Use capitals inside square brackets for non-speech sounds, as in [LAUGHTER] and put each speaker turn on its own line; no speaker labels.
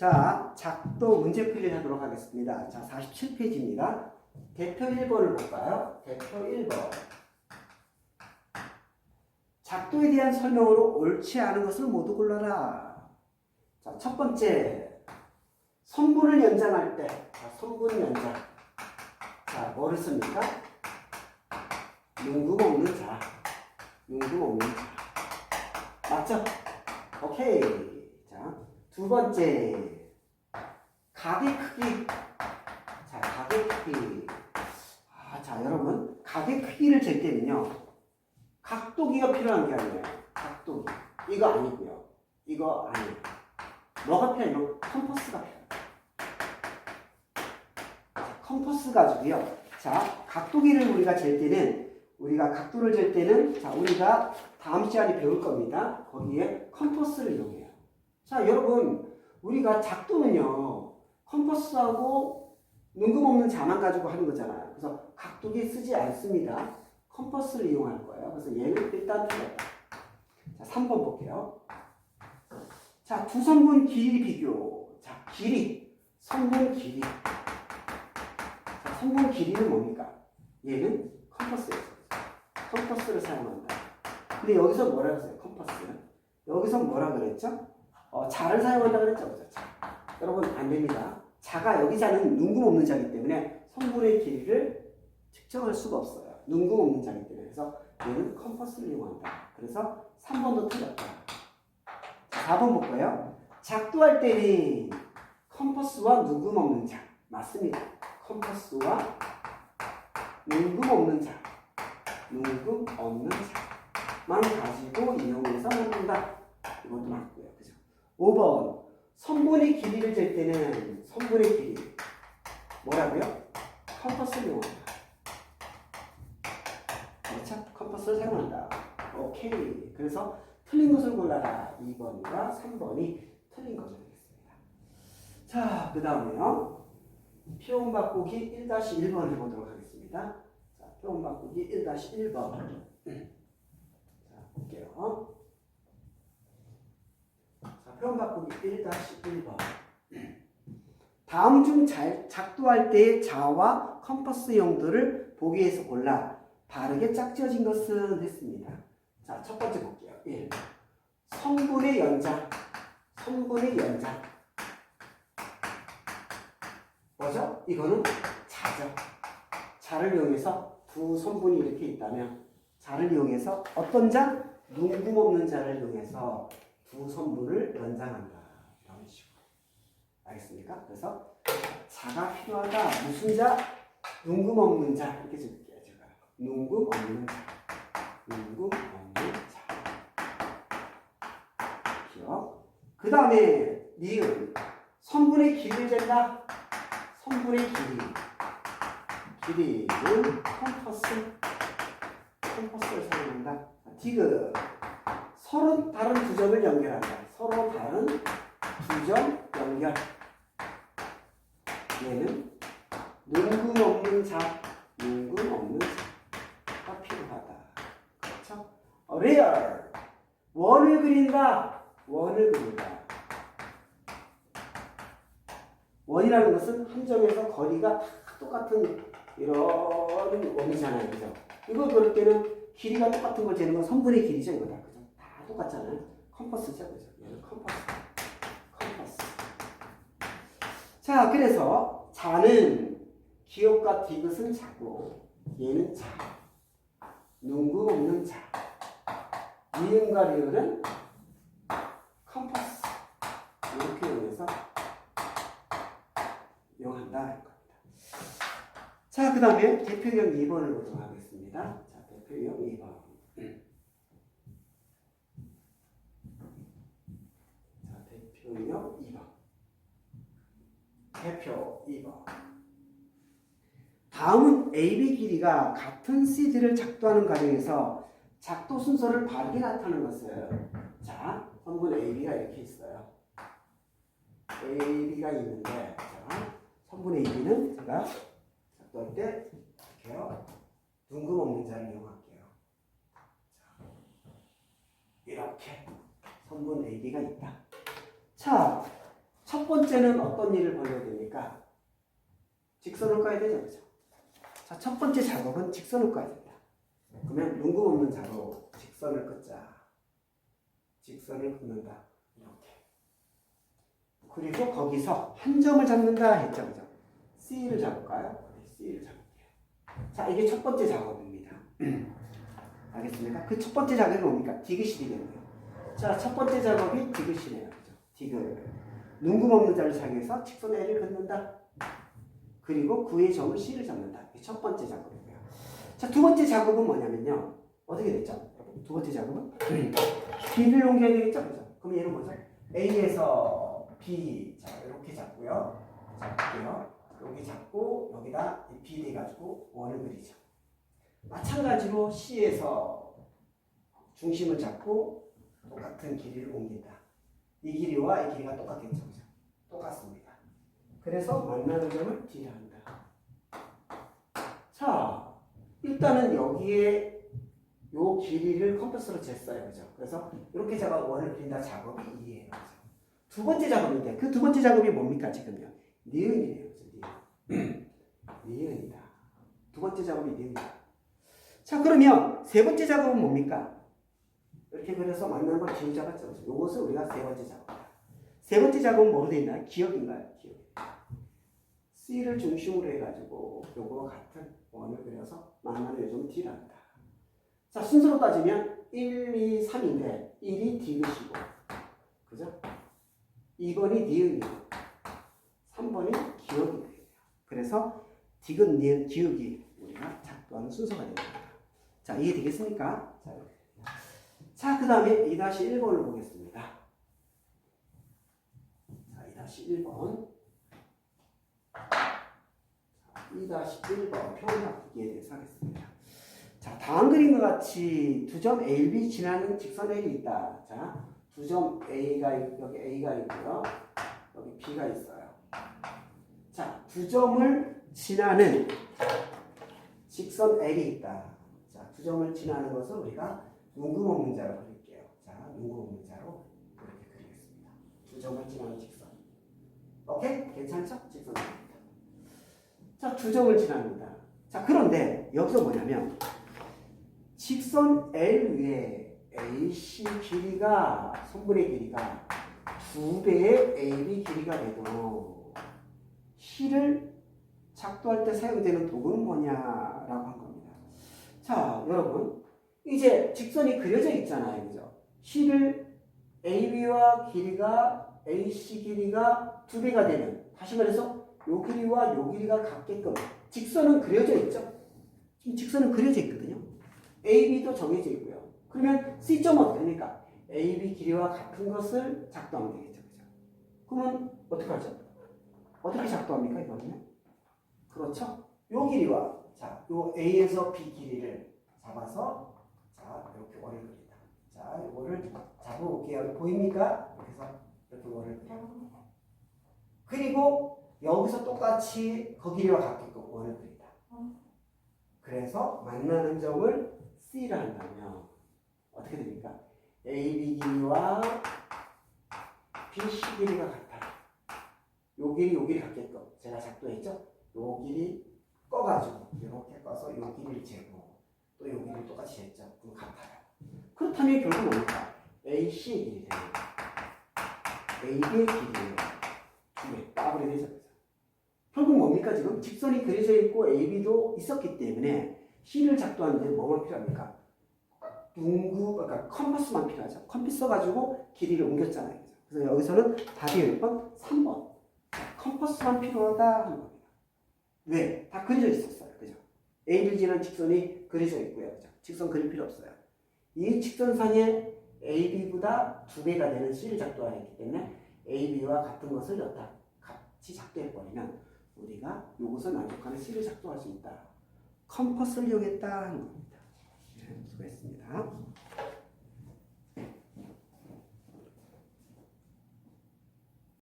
자, 작도 문제 풀이 하도록 하겠습니다. 자, 47페이지입니다. 대표 1번을 볼까요? 대표 1번. 작도에 대한 설명으로 옳지 않은 것을 모두 골라라. 자, 첫 번째. 성분을 연장할 때, 자, 성분 연장. 자, 뭐를 씁니까? 눈금 없는 자. 눈금 없는 자. 맞죠? 오케이. 자, 두 번째. 각의 크기. 자, 각의 크기. 아, 자, 여러분. 각의 크기를 잴 때는요. 각도기가 필요한 게 아니에요. 각도기. 이거 아니고요. 이거 아니에요. 뭐가 필요해요? 컴퍼스가 필요해요. 자, 컴퍼스 가지고요. 자, 각도기를 우리가 잴 때는 우리가 각도를 잴 때는 자, 우리가 다음 시간에 배울 겁니다. 거기에 컴퍼스를 이용해요. 자, 여러분, 우리가 작도는요, 컴퍼스하고 눈금 없는 자만 가지고 하는 거잖아요. 그래서 각도기 쓰지 않습니다. 컴퍼스를 이용할 거예요. 그래서 얘는 일단 틀렸다. 자, 3번 볼게요. 자, 두 성분 길이 비교. 자, 길이. 성분 길이. 자, 성분 길이는 뭡니까? 얘는 컴퍼스예요. 컴퍼스를 사용한다. 근데 여기서 뭐라 그랬어요? 컴퍼스. 여기서 뭐라 그랬죠? 어, 자를 사용한다 그랬죠? 그죠? 자. 여러분, 안 됩니다. 자가 여기 자는 눈금 없는 자기 때문에 성분의 길이를 측정할 수가 없어요. 눈금 없는 자기 때문에. 그래서 얘는 컴퍼스를 이용한다. 그래서 3번도 틀렸다. 자, 4번 볼까요? 작도할 때는 컴퍼스와 눈금 없는 자. 맞습니다. 컴퍼스와 눈금 없는 자. 눈금 없는 자만 가지고 이용해서 만든다. 이것도 맞고요. 그죠? 5번. 성분의 길이를 잴 때는 성분의 길이. 뭐라고요? 컴퍼스를 이용한다. 그렇죠? 컴퍼스를 사용한다. 오케이. 그래서 틀린 것을 골라라. 2번과 3번이 틀린 거죠. 되겠습니다. 자, 그 다음에요. 표현 바꾸기 1-1번을 보도록 하겠습니다. 자, 표현 바꾸기 1-1번. 자, 볼게요. 자, 표현 바꾸기 1-1번. 다음 중 잘, 작도할 때의 자와 컴퍼스 용도를 보기에서 골라 바르게 짝지어진 것은 했습니다. 자, 첫 번째 볼게요. 1. 성분의 연장. 성분의 연장. 뭐죠? 이거는 자죠. 자를 이용해서 두 성분이 이렇게 있다면 자를 이용해서 어떤 자? 눈금 없는 자를 이용해서 두 성분을 연장한다. 이런 식으로. 알겠습니까? 그래서 자가 필요하다. 무슨 자? 눈금 없는 자. 이렇게 적을게요. 제가. 눈금 없는 자. 눈금 없는 자. 기억. 그 다음에 니은. 성분의 길이를 잰다. 성분의 길이. 길이는 컴퍼스. 컴퍼스를 사용한다. 디귿. 서로 다른 두 점을 연결한다. 서로 다른 두 점 연결. 얘는 눈금 없는 자, 눈금 없는 자가 필요하다. 그렇죠? 어, 레얼. 원을 그린다. 원을 그린다. 원이라는 것은 한 점에서 거리가 다 똑같은 이런 원이잖아요. 그죠? 이거 그럴 때는 길이가 똑같은 걸 재는 건 성분의 길이죠. 이거 다. 똑같잖아요. 컴퍼스죠. 그죠? 얘는 컴퍼스. 컴퍼스. 자, 그래서 자는 기억과 디귿은 자고 얘는 자. 눈금 없는 자. 니은과 리을은 컴퍼스. 이렇게 이용해서 이용한다. 자, 그 다음에 대표형 2번을 보도록 하겠습니다. 자, 대표형 2번. 자, 대표형 2번. 대표 2번. 다음은 AB 길이가 같은 CD를 작도하는 과정에서 작도 순서를 바르게 나타내는 것을 자, 성분 AB가 이렇게 있어요. AB가 있는데 자, 성분 AB는 제가 작도할 때 이렇게요. 둥금 없는 자를 이용할게요. 자, 이렇게 성분 AB가 있다. 자, 첫 번째 번째는 어떤 일을 벌여야 됩니까? 직선을 꺼야 되죠, 그죠? 자, 첫 번째 작업은 직선을 꺼야 됩니다. 그러면 눈금 없는 자로 직선을 끊자. 직선을 긋는다. 이렇게. 그리고 거기서 한 점을 잡는다 했죠, 그죠? C를 잡을까요? 네, C를 잡을게요. 자, 이게 첫 번째 작업입니다. [CLEARS THROAT] 알겠습니까? 그 첫 번째 작업이 뭡니까? 디귿이 되겠네요. 자, 첫 번째 작업이 디귿이네요. 그죠? 디귿. 눈금 없는 자를 사용해서 직선 L을 긋는다. 그리고 그의 점을 C를 잡는다. 첫 번째 작업이고요. 자, 두 번째 작업은 뭐냐면요. 어떻게 됐죠? 두 번째 작업은 [CLEARS THROAT] B를 옮겨야 되겠죠? 그죠? 그럼 얘는 뭐죠? A에서 B. 자, 이렇게 잡고요. 잡고요. 여기 잡고 여기다 이 B 돼가지고 원을 그리죠. 마찬가지로 C에서 중심을 잡고 똑같은 길이를 옮긴다. 이 길이와 이 길이가 똑같겠죠. 그죠? 똑같습니다. 그래서 만나는 점을 D라 한다. 자, 일단은 여기에 요 길이를 컴퍼스로 쟀어요. 그죠? 그래서 이렇게 제가 원을 그린다 작업이 이해해요. 그죠? 두 번째 작업인데 그 두 번째 작업이 뭡니까 지금요? 니은이에요. 니은. [CLEARS THROAT] 니은이다. 두 번째 작업이 니은이다. 자 그러면 세 번째 작업은 뭡니까? 이렇게 그려서 만나는 걸 기억 잡았죠. 그죠? 요것을 우리가 세 번째 작업이다. 세 번째 작업은 뭐로 되어 있나요? 기억인가요? 기억. C를 중심으로 해가지고 요거와 같은 원을 그려서 만나는 요즘 D라 한다. 자, 순서로 따지면 1, 2, 3인데 1이 디귿이고 그죠? 2번이 니은이고 3번이 기억이 돼요. 그래서 디귿, 니은, 기억이 우리가 작동하는 순서가 됩니다. 자, 이해되겠습니까? 자. 자, 그 다음에 2-1번을 보겠습니다. 자, 2-1번. 2-1번 평행합기에 대해서 하겠습니다. 자, 다음 그림과 같이 두 점 A, B 지나는 직선 L이 있다. 자, 두 점 A가 있- 여기 A가 있고요. 여기 B가 있어요. 자, 두 점을 지나는 직선 L이 있다. 자, 두 점을 지나는 것을 우리가 눈금 없는 자로 그릴게요. 자, 눈금 없는 자로 이렇게 그리겠습니다. 두 점을 지나는 직선. 오케이? 괜찮죠? 직선 L입니다. 자, 두 점을 지납니다. 자, 그런데 여기서 뭐냐면 직선 L 위에 AC 길이가 손분의 길이가 두 배의 AB 길이가 돼도 C를 작도할 때 사용되는 도구는 뭐냐라고 한 겁니다. 자, 여러분 이제 직선이 그려져 있잖아요, 그죠? C를 AB와 길이가 AC 길이가 두 배가 되는 다시 말해서 요 길이와 요 길이가 같게끔 직선은 그려져 있죠. 지금 직선은 그려져 있거든요. AB도 정해져 있고요. 그러면 C점은 어떻게 됩니까? AB 길이와 같은 것을 작동하면 되겠죠. 그죠? 그러면 어떻게 하죠? 어떻게 작동합니까? 이거는? 그렇죠? 요 길이와 자, 요 A에서 B 길이를 잡아서 자, 이렇게 원을 그린다. 자, 요거를 잡아볼게요. 보입니까? 이렇게 해서 이렇게 원을 그려요. 그리고 여기서 똑같이 그 길이와 같게끔 원을 그린다. 그래서 만나는 점을 C라 한다면 어떻게 됩니까? AB 길이와 BC 길이가 같아. 요 길이 요 길이 같게끔 제가 작동했죠? 요 길이 꺼가지고 이렇게 꺼서 요 길이를 재고 길이 똑같이 쟀죠? 그럼 같아요. 그렇다면 결국 뭡니까? AC의 길이 되는 AB의 길이예요. 두개 따블이 되죠. 결국 뭡니까 지금 직선이 그려져 있고 AB도 있었기 때문에 C를 작동하는데 뭐만 필요합니까? 둥구 그러니까 컴퍼스만 필요하죠. 컴퓨터 써가지고 길이를 옮겼잖아요. 그래서 여기서는 답이 몇 번? 3번. 컴퍼스만 필요하다 하는 겁니다. 왜? 다 그려져 있었어요. 그죠? A를 지난 직선이 그려져 있고요. 직선 그릴 필요 없어요. 이 직선상에 AB보다 두 배가 되는 C를 작동하였기 때문에 AB와 같은 것을 여타 같이 작동해버리면 우리가 이것을 만족하는 C를 작동할 수 있다. 컴퍼스를 이용했다 하는 겁니다. 네, 수고했습니다.